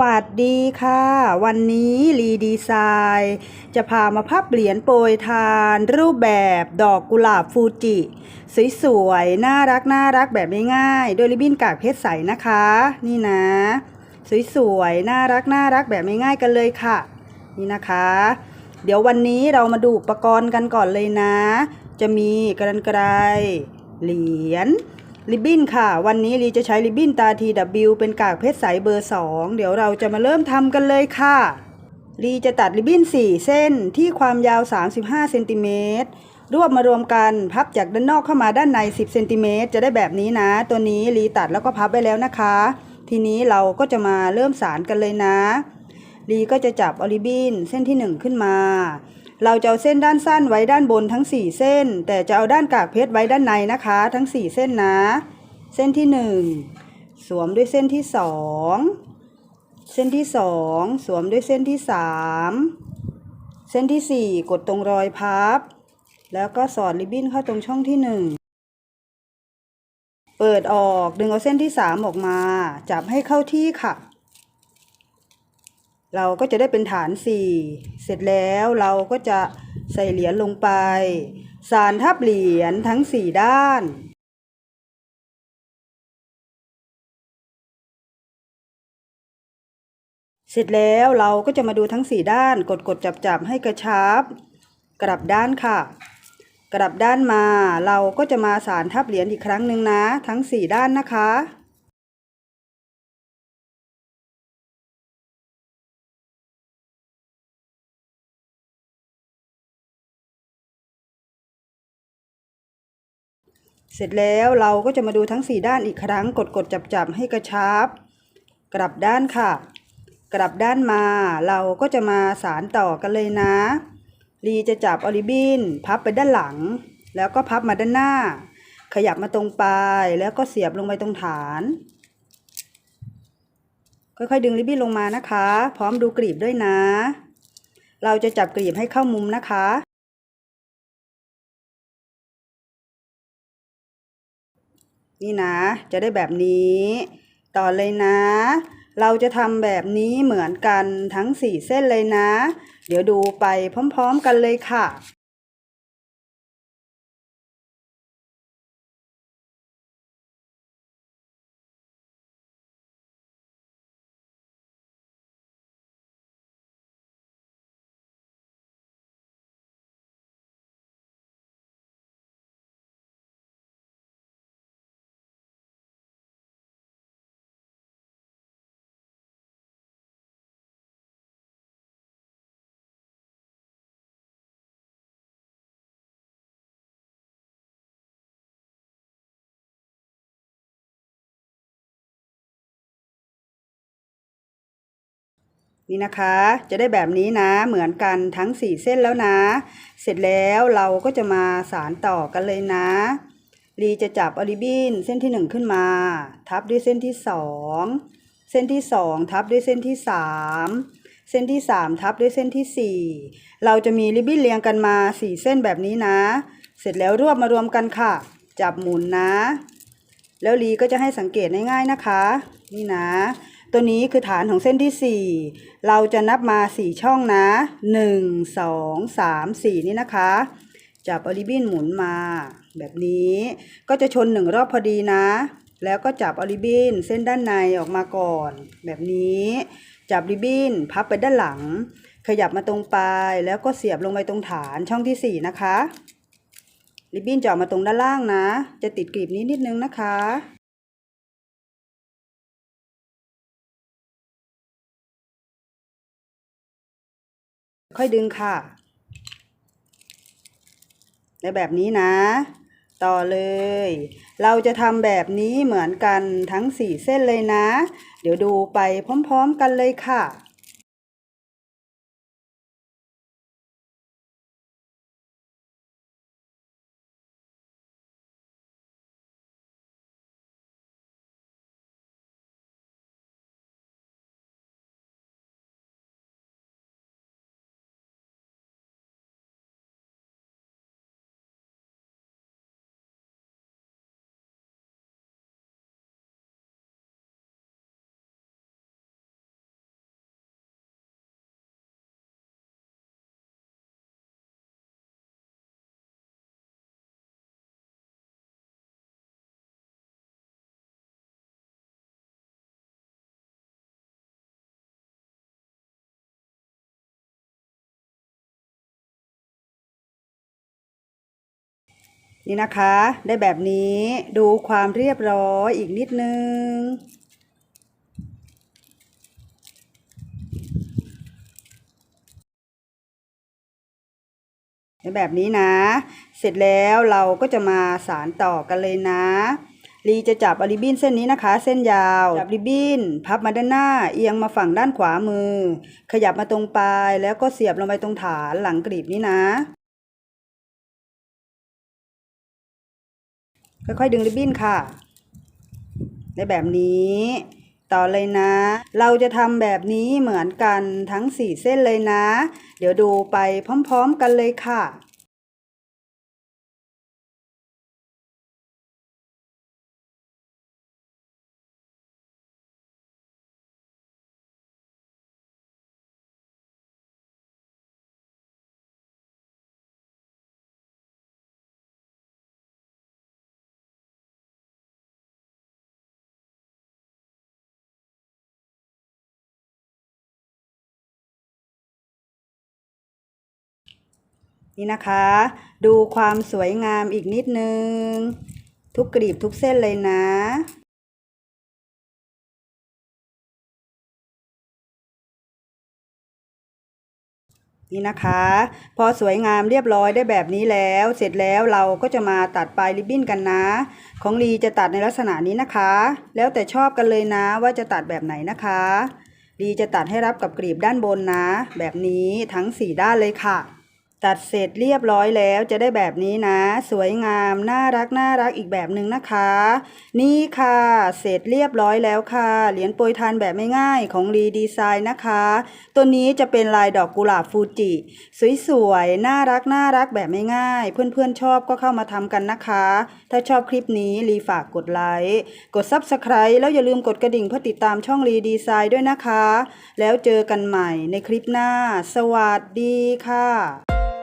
วัสดีค่ะ วันนี้รีดีไซน์จะพามาพับเหรียญโปรยทาน รูปแบบดอกกุหลาบฟูจิ สวยๆ น่ารักน่ารักแบบง่ายๆโดยริบบิ้นกากเพชรใสนะคะ นี่นะ สวยๆ น่ารักน่ารักแบบง่ายๆกันเลยค่ะ นี่นะคะ เดี๋ยววันนี้เรามาดูอุปกรณ์กันก่อนเลยนะ จะมีกรรไกรเหรียญ ริบบิ้นค่ะ วันนี้ลีจะใช้ริบบิ้นตา TW เป็นกากเพชรใสเบอร์ 2 เดี๋ยวเราจะมาเริ่มทำกันเลยค่ะลีจะตัดริบบิ้น 4 เส้นที่ความยาว 35เซนติเมตรรวบมารวมกันพับจากด้านนอกเข้ามาด้านใน 10เซนติเมตรจะได้แบบนี้นะ ตัวนี้ลีตัดแล้วก็พับไปแล้วนะคะ ทีนี้เราก็จะมาเริ่มสารกันเลยนะลีก็จะจับออริบบินเส้นที่ 1 ขึ้นมา เราจะเอาเส้นด้านสั้นไว้ด้านบนทั้ง 4 เส้น แต่จะเอาด้านกากเพชรไว้ด้านในนะคะ ทั้ง 4 เส้นนะ เส้นที่ 1 สวมด้วยเส้นที่ 2 เส้นที่ 2 สวมด้วยเส้นที่ 3 เส้นที่ 4 กดตรงรอยพับ แล้วก็สอดริบบิ้นเข้าตรงช่องที่ 1เปิดออกดึงเอาเส้นที่ 3 ออกมา จับให้เข้าที่ค่ะ เราก็จะได้เป็นฐาน 4 เสร็จแล้วเราก็จะใส่เหรียญลงไป สารทับเหรียญทั้ง 4 ด้าน เสร็จแล้วเราก็จะมาดูทั้ง 4 ด้าน กดกดจับจับให้กระชับ กลับด้านค่ะ กลับด้านมาเราก็จะมาสารทับเหรียญอีกครั้งหนึ่งนะ ทั้ง 4 ด้านนะคะ เสร็จแล้วเราก็จะมาดูทั้ง 4 ด้านอีกครั้งกดกดจับจับให้กระชับ กลับด้านค่ะ กลับด้านมาเราก็จะมาสารต่อกันเลยนะลีจะจับออริบินพับไปด้านหลัง แล้วก็พับมาด้านหน้า ขยับมาตรงปลายแล้วก็เสียบลงไปตรงฐาน ค่อยๆดึงริบบิ้นลงมานะคะ พร้อมดูกรีบด้วยนะ เราจะจับกรีบให้เข้ามุมนะคะ นี่นะ จะได้แบบนี้ ต่อเลยนะ เราจะทำแบบนี้เหมือนกันทั้งสี่เส้นเลยนะ เดี๋ยวดูไปพร้อม ๆ กันเลยค่ะ นี่นะคะ จะได้แบบนี้นะเหมือนกันทั้ง 4 เส้นแล้วนะ เสร็จแล้วเราก็จะมาสารต่อกันเลยนะลีจะจับออริบินเส้นที่ 1 ขึ้นมา ทับด้วยเส้นที่ 2 เส้นที่ 2 ทับด้วยเส้นที่ 3 เส้นที่ 3 ทับด้วยเส้นที่ 4 เราจะมีริบบิ้นเรียงกันมา 4 เส้นแบบนี้นะ เสร็จแล้วรวบมารวมกันค่ะ จับหมุนนะ แล้วลีก็จะให้สังเกตง่ายๆนะคะ นี่นะ ตัวนี้คือฐานของเส้นที่ 4 เราจะนับมา 4 ช่องนะ 1 2 3 4 นี่นะคะ จับออริบินหมุนมา แบบนี้ก็จะชนหนึ่งรอบพอดีนะ แล้วก็จับออริบินเส้นด้านในออกมาก่อน แบบนี้จับริบบินพับไปด้านหลัง ขยับมาตรงปลายแล้วก็เสียบลงไปตรงฐานช่องที่ 4 นะคะริบบิ้นจะออกมาตรงด้านล่างนะ จะติดกลีบนี้นิดนึงนะคะ ค่อยดึงค่ะในแบบนี้นะ ต่อเลย เราจะทำแบบนี้เหมือนกันทั้งสี่เส้นเลยนะ เดี๋ยวดูไปพร้อมๆกันเลยค่ะ นี่นะคะ ได้แบบนี้ดูความเรียบร้อยอีกนิดนึงในแบบนี้นะ เสร็จแล้วเราก็จะมาสารต่อกันเลยนะลีจะจับอาริบบิ้นเส้นนี้นะคะ เส้นยาวจับริบบิ้น พับมาด้านหน้า เอียงมาฝั่งด้านขวามือ ขยับมาตรงปลายแล้วก็เสียบลงไปตรงฐานหลังกรีบนี้นะ ค่อยๆ ดึงริบบิ้นค่ะในแบบนี้ ต่อเลยนะ เราจะทำแบบนี้เหมือนกันทั้ง 4 เส้นเลยนะ เดี๋ยวดูไปพร้อม ๆ กันเลยค่ะ นี่นะคะ ดูความสวยงามอีกนิดนึง ทุกกรีบทุกเส้นเลยนะ นี่นะคะ พอสวยงามเรียบร้อยได้แบบนี้แล้ว เสร็จแล้วเราก็จะมาตัดปลายริบบิ้นกันนะ ของลีจะตัดในลักษณะนี้นะคะ แล้วแต่ชอบกันเลยนะว่าจะตัดแบบไหนนะคะลีจะตัดให้รับกับกรีบด้านบนนะ แบบนี้ทั้งสี่ด้านเลยค่ะ ตัดเสร็จเรียบร้อยแล้วจะได้แบบนี้นะ สวยงามน่ารักน่ารักอีกแบบหนึ่งนะคะ นี่ค่ะ เสร็จเรียบร้อยแล้วค่ะ เหรียญโปรยทานแบบไม่ง่ายของรีดีไซน์นะคะ ตัวนี้จะเป็นลายดอกกุหลาบฟูจิ สวยๆ น่ารักน่ารักแบบไม่ง่าย เพื่อนๆชอบก็เข้ามาทำกันนะคะ ถ้าชอบคลิปนี้รีฝากกดไลค์กด Subscribe แล้วอย่าลืมกดกระดิ่งเพื่อติดตามช่องรีดีไซน์ด้วยนะคะ แล้วเจอกันใหม่ในคลิปหน้า สวัสดีค่ะ